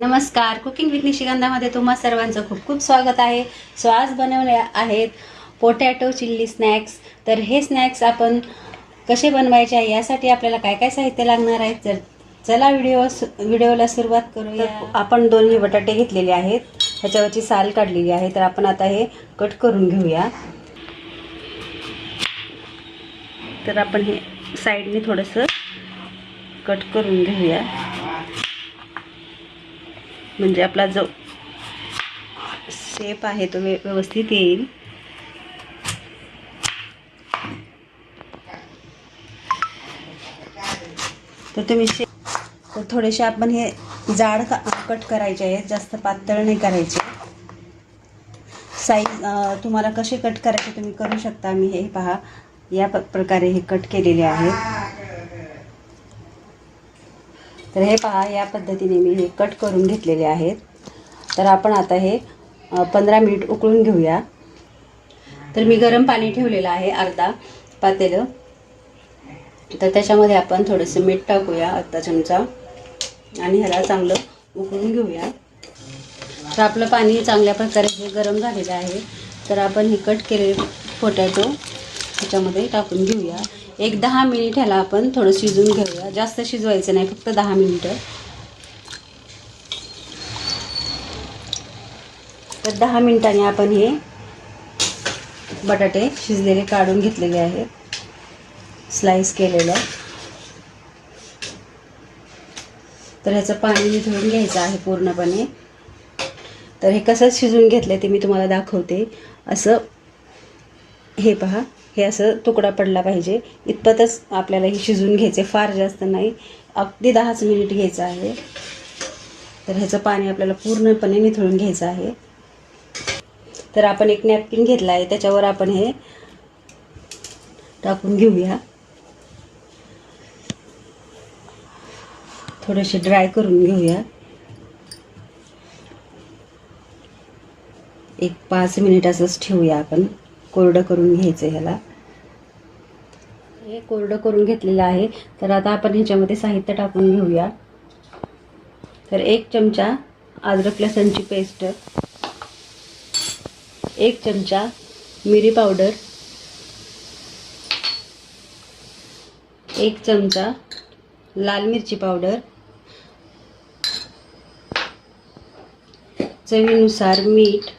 नमस्कार. Cooking with निशिगंधामध्ये तुम्हा सर्वांचं खूप खूप स्वागत आहे. सो आज बनवले आहेत पोटॅटो चिल्ली स्नॅक्स तर हे स्नॅक्स आपण कसे बनवायचे आहे यासाठी आपल्याला काय काय साहित्य लागणार आहे? तर चला व्हिडिओ व्हिडिओला सुरुवात करूया. आपण दोन्ही बटाटे घेतलेले आहेत. ह्याच्यावरची साल काढलेली आहे. तर आपण आता हे कट करून घेऊया. तर आपण हे साईडने थोडंसं कट करून घेऊया. म्हणजे आपला जो शेप आहे तो व्यवस्थित येईल. तर तुम्ही शे तर थोडेसे आपण हे जाड का कट करायचे आहेत. जास्त पातळ नाही करायचे. साईज तुम्हाला कसे कट करायचे तुम्ही करू शकता. मी हे पहा. या प्रकारे हे कट केलेले आहेत. तर हे पहा या पद्धतीने मी हे कट करून घेतलेले आहेत. तर आपण आता हे पंधरा मिनिट उकळून घेऊया. तर मी गरम पाणी ठेवलेलं आहे अर्धा पातेलं. तर त्याच्यामध्ये आपण थोडंसं मीठ टाकूया अर्धा चमचा. आणि ह्याला चांगलं उकळून घेऊया. तर आपलं पाणी चांगल्या प्रकारे हे गरम झालेलं आहे. तर आपण हे कट केलेले पोटॅटो त्याच्यामध्ये टाकून घेऊया. एक दहा मिनिट ह्याला आपण थोडं शिजून घेऊया. जास्त शिजवायचं नाही फक्त दहा मिनिटं. तर दहा मिनिटांनी आपण हे बटाटे शिजलेले काढून घेतलेले आहेत. स्लाइस केलेलं. तर ह्याचं पाणी निथळून घ्यायचं आहे पूर्णपणे. तर हे कसं शिजून घेतलं ते मी तुम्हाला दाखवते. असं हे पहा. हे असं तुकडा पडला पाहिजे. इतपतच आपल्याला हे शिजून घ्यायचे फार जास्त नाही. अगदी दहाच मिनिट घ्यायचं आहे. तर ह्याचं पाणी आपल्याला पूर्णपणे निथळून घ्यायचं आहे. तर आपण एक नॅपकिन घेतला आहे. त्याच्यावर आपण हे टाकून घेऊया. थोडेसे ड्राय करून घेऊया. एक पाच मिनिट असंच ठेवूया आपण. कोरडं करून घ्यायचं ह्याला. हे कोरडं करून घेतलेलं आहे. तर आता आपण ह्याच्यामध्ये साहित्य टाकून घेऊया. तर एक चमचा अद्रक लसणची पेस्ट एक चमचा मिरी पावडर एक चमचा लाल मिरची पावडर. चवीनुसार मीठ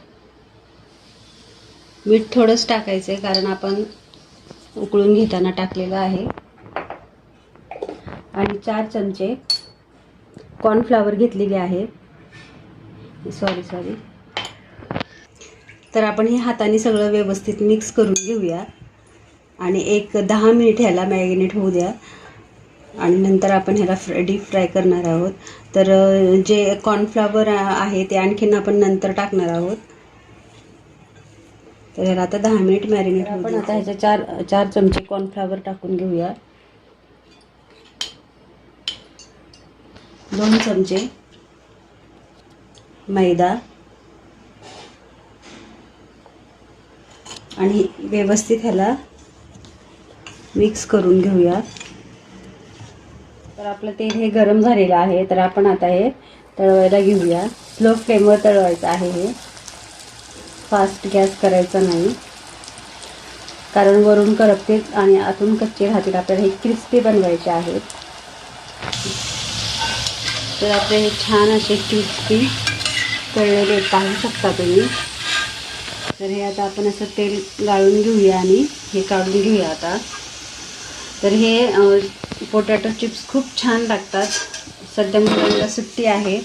मीठ थोडंच टाकायचं आहे कारण आपण उकळून घेताना टाकलेलं आहे. आणि चार चमचे कॉर्नफ्लावर घेतलेले आहे. सॉरी सॉरी तर आपण हे हाताने सगळं व्यवस्थित मिक्स करून घेऊया. आणि एक दहा मिनिट ह्याला मॅरिनेट होऊ द्या. आणि नंतर आपण ह्याला फ्र डीप फ्राय करणार आहोत. तर जे कॉर्नफ्लावर आहे ते आणखीन आपण नंतर टाकणार आहोत. तर ह्याला आता दहा मिनिट मॅरिनेट आपण आता ह्याच्या चार चार चमचे कॉर्नफ्लावर टाकून घेऊया. दोन चमचे मैदा आणि व्यवस्थित ह्याला मिक्स करून घेऊया. तर आपलं तेल हे गरम झालेलं आहे तर आपण आता हे तळवायला घेऊया. स्लो फ्लेमवर तळवायचं आहे हे. फास्ट गॅस करायचा नाही. कारण वरून करपते आणि आतून कच्चे राहतील आपल्याला हे क्रिस्पी बनवायचे आहेत. तर आपले हे छान असे क्रिस्पी तळलेले पाहू शकता तुम्ही. तर हे आता आपण असं तेल गाळून घेऊया आणि हे काढून घेऊया आता. तर हे पोटॅटो चिप्स खूप छान लागतात. सध्या मुलांना सुट्टी आहे.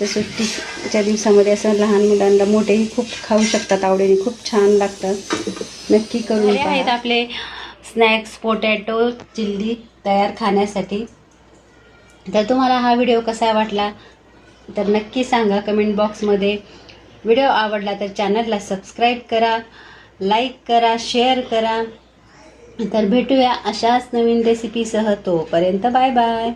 तर सुट्टीच्या दिवसामध्ये असं लहान मुलांना मोठेही खूप खाऊ शकतात आवडीने खूप छान लागतात. नक्की करून. आहेत आपले स्नॅक्स पोटॅटो चिल्ली तयार खाण्यासाठी. तर तुम्हाला हा व्हिडिओ कसा वाटला तर नक्की सांगा कमेंट बॉक्समध्ये. व्हिडिओ आवडला तर चॅनलला सबस्क्राईब करा लाईक करा शेअर करा. तर भेटूया अशाच नवीन रेसिपीसह तोपर्यंत बाय बाय.